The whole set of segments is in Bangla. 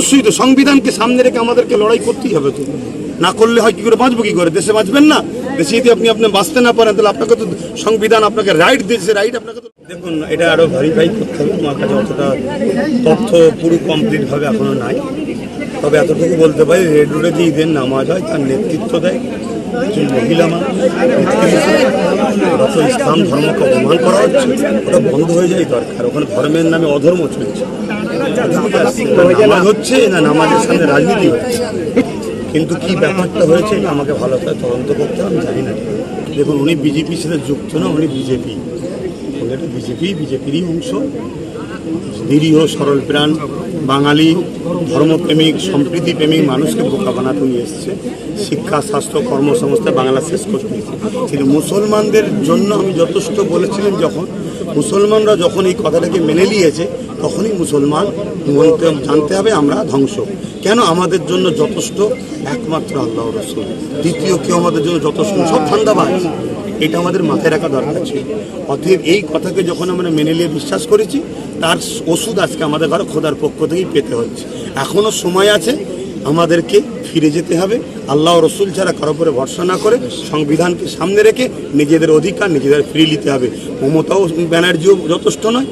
অবশ্যই তো সংবিধানকে সামনে রেখে আমাদেরকে লড়াই করতেই হবে তো। না করলে হয় কি করে বাঁচবো কি করে? দেশে বাঁচবেন না? দেশে যদি আপনি আপনি বাঁচতে না পারেন, তাহলে আপনাকে তো সংবিধান, আপনাকে রাইট দিয়েছে রাইট আপনাকে তো দেখুন, এটা আরও ভেরিফাই করতে হবে। আমার কাছে অতটা তথ্য পুরো কমপ্লিট ভাবে এখনও নাই। তবে এতটুকু বলতে পারি রেড রোডে যে ঈদের নামাজ হয়, তার নেতৃত্ব দেয় একজন মহিলা মানুষ। ইসলাম ধর্মকে অপমান করা হচ্ছে, ওটা বন্ধ হয়ে যায় দরকার। ওখানে ধর্মের নামে অধর্ম চলছে। নামাজ হচ্ছে না নামাজের সামনে রাজনীতি কিন্তু কি ব্যাপারটা হয়েছে আমাকে ভালো করে তদন্ত করতে আমি জানি না। দেখুন, উনি বিজেপির সাথে যুক্ত না, উনি বিজেপি। বিজেপি, বিজেপিরই অংশ। নিরীহ, সরল প্রাণ, বাঙালি, ধর্মপ্রেমিক সম্প্রীতি প্রেমিক মানুষকে বোকা বানাতে নিয়ে এসছে। শিক্ষা, স্বাস্থ্য কর্মসংস্থা বাংলা শেষ করতে কিন্তু মুসলমানদের জন্য আমি যথেষ্ট বলেছিলাম যখন, মুসলমানরা যখন এই কথাটাকে মেনে নিয়েছে তখনই মুসলমান জানতে হবে আমরা ধ্বংস। কেন আমাদের জন্য যথেষ্ট? একমাত্র আল্লাহ রসুল। দ্বিতীয়, কেউ আমাদের জন্য যথেষ্ট? সব ধান্দাবাজ। এটা আমাদের মাথায় রাখা দরকার ছিল। অতএব এই কথাকে যখন আমরা মেনে নিয়ে বিশ্বাস করেছি, তার ওষুধ আজকে আমাদের ঘরে খোদার পক্ষ থেকেই পেতে হচ্ছে। এখনও সময় আছে আমাদেরকে ফিরে যেতে হবে। আল্লাহ রসুল ছাড়া কারও উপরে ভরসা না করে সংবিধানকে সামনে রেখে নিজেদের অধিকার, নিজেদের ফিরিয়ে নিতে হবে। মমতাও ব্যানার্জিও যথেষ্ট নয়,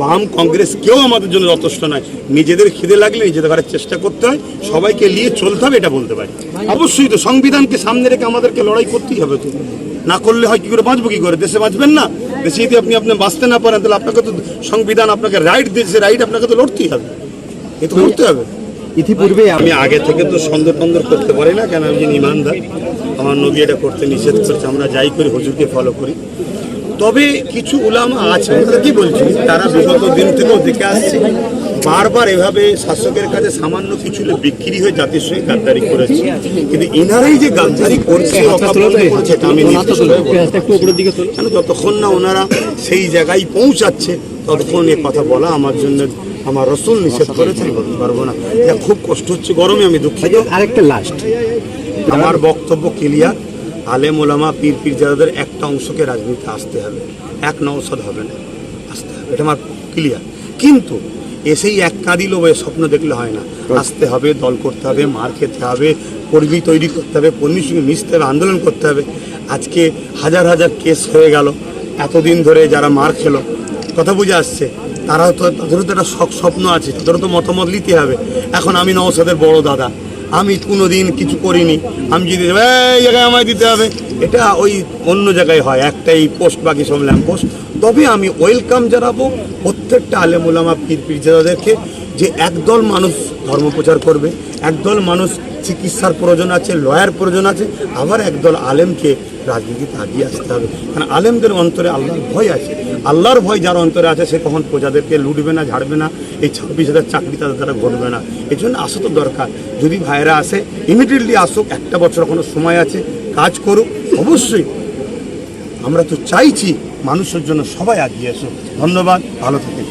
বাম কংগ্রেস কেউ আমাদের জন্য যথেষ্ট নয়। নিজেদের খিদে লাগলে নিজেদের ঘরের চেষ্টা করতে হয়, সবাইকে নিয়ে চলতে হবে, এটা বলতে পারি। অবশ্যই তো সংবিধানকে সামনে রেখে আমাদেরকে লড়াই করতেই হবে তো। না করলে হয় কি করে বাঁচবো, কি করে দেশে বাঁচবেন না? দেশে যদি আপনি আপনি বাঁচতে না পারেন, তাহলে আপনাকে তো সংবিধান আপনাকে রাইট দিয়েছে রাইট আপনাকে তো লড়তেই হবে। এ তো করতে হবে। ইতিপূর্বে আমি আগে থেকে তো সন্দেহ টন্দর করতে পারি না কেন আমি ইমানদার আমার নবী এটা করতে নিষেধ করছে আমরা যাই করি হুজুরকে ফলো করি। তবে কিছু উলামা আছে আমরা কি বলছি তারা বিগত দিন থেকেও দেখে আসছে বারবার এভাবে শাসকের কাছে সামান্য কিছু বিক্রি হয়ে জাতির সঙ্গে গাদ্দারি করেছে কিন্তু ইনারাই যে গাদ্দারি করছে আমি যতক্ষণ না ওনারা সেই জায়গায় পৌঁছাচ্ছে ততক্ষণ এ কথা বলা আমার জন্য আমার রসুল নিষেধ করেছে আমি বলতে পারব না। এটা খুব কষ্ট হচ্ছে গরমে আমি দুঃখিত। আরেকটা লাস্ট আমার বক্তব্য ক্লিয়ার আলেম ওলামা পীর পীরজাদাদের একটা অংশকে রাজনীতিতে আসতে হবে। এক নৌসদ হবে না আসতে হবে। এটা আমার ক্লিয়ার কিন্তু এসেই এক কাঁদিল ওই স্বপ্ন দেখলে হয় না। আসতে হবে দল করতে হবে মার খেতে হবে কর্মী তৈরি করতে হবে কর্মীর সঙ্গে মিশতে হবে আন্দোলন করতে হবে। আজকে হাজার হাজার কেস হয়ে গেল। এতদিন ধরে যারা মার খেলো কথা বুঝে আসছে। তারাও তো তাদেরও তো একটা স্বপ্ন আছে তাদেরও তো মতামত নিতে হবে। এখন আমি নওসাদের বড় দাদা, আমি কোনো দিন কিছু করিনি। আমি যদি এই জায়গায় আমায় দিতে হবে। এটা ওই অন্য জায়গায় হয়, একটাই পোস্ট বাকি সব ল্যাম্প পোস্ট তবে আমি ওয়েলকাম জানাব প্রত্যেকটা আলেমুলামা পীর পীরজাদাদেরকে। যে একদল মানুষ ধর্ম প্রচার করবে, একদল মানুষ চিকিৎসার প্রয়োজন আছে, লয়ার প্রয়োজন আছে, আবার একদল আলেমকে রাজনীতিতে আগিয়ে আসতে হবে। কারণ আলেমদের অন্তরে আল্লাহর ভয় আছে। আল্লাহর ভয় যার অন্তরে আছে, সে কখন প্রজাদেরকে লুটবে না, ঝাড়বে না, এই ছাব্বিশ হাজার চাকরি তাদের দ্বারা ঘটবে না। এই জন্য আসা তো দরকার। যদি ভাইরা আসে ইমিডিয়েটলি আসুক, একটা বছর এখনও সময় আছে, কাজ করুক, অবশ্যই আমরা তো চাইছি মানুষের জন্য সবাই আগিয়ে আসুক। ধন্যবাদ, ভালো থাকেন।